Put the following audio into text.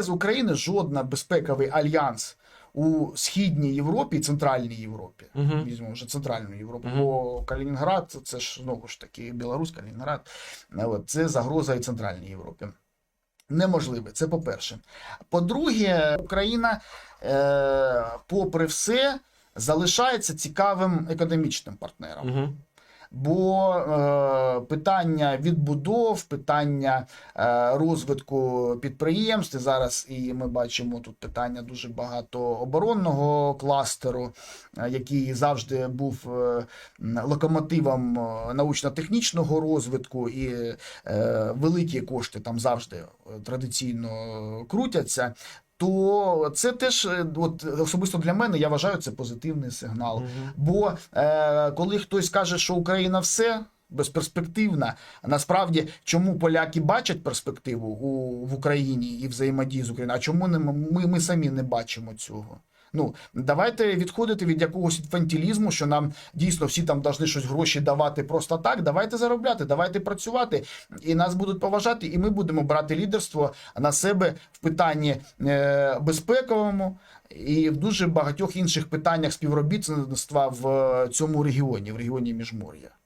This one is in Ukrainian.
без України жодна безпековий альянс у східній Європі і центральній Європі. Мгм. Візьмемо вже центральну Європу. Мгм. Бо Калінінград це, ж знову ж таки Білорусь, Калінінград. От, це загроза і центральній Європі. Неможливе, це по-перше. По-друге, Україна, е, попри все, залишається цікавим економічним партнером. Мгм. Бо е, питання відбудов, питання е, розвитку підприємств. І зараз і ми бачимо тут питання дуже багато оборонного кластеру, е, який завжди був е, локомотивом е, научно-технічного розвитку, і е, великі кошти там завжди традиційно крутяться. То це теж, е, от особисто для мене, я вважаю, це позитивний сигнал. Угу. Бо е, коли хтось каже, що Україна все безперспективна, насправді чому поляки бачать перспективу у, в Україні і взаємодії з Україною, а чому не ми, ми самі не бачимо цього? Ну, давайте відходити від якогось інфантилізму, що нам дійсно всі там должны щось гроші давати просто так. Давайте заробляти, давайте працювати, і нас будуть поважати, і ми будемо брати лідерство на себе в питанні е, безпековому і в дуже багатьох інших питаннях співробітництва в е, цьому регіоні, в регіоні Міжмор'я.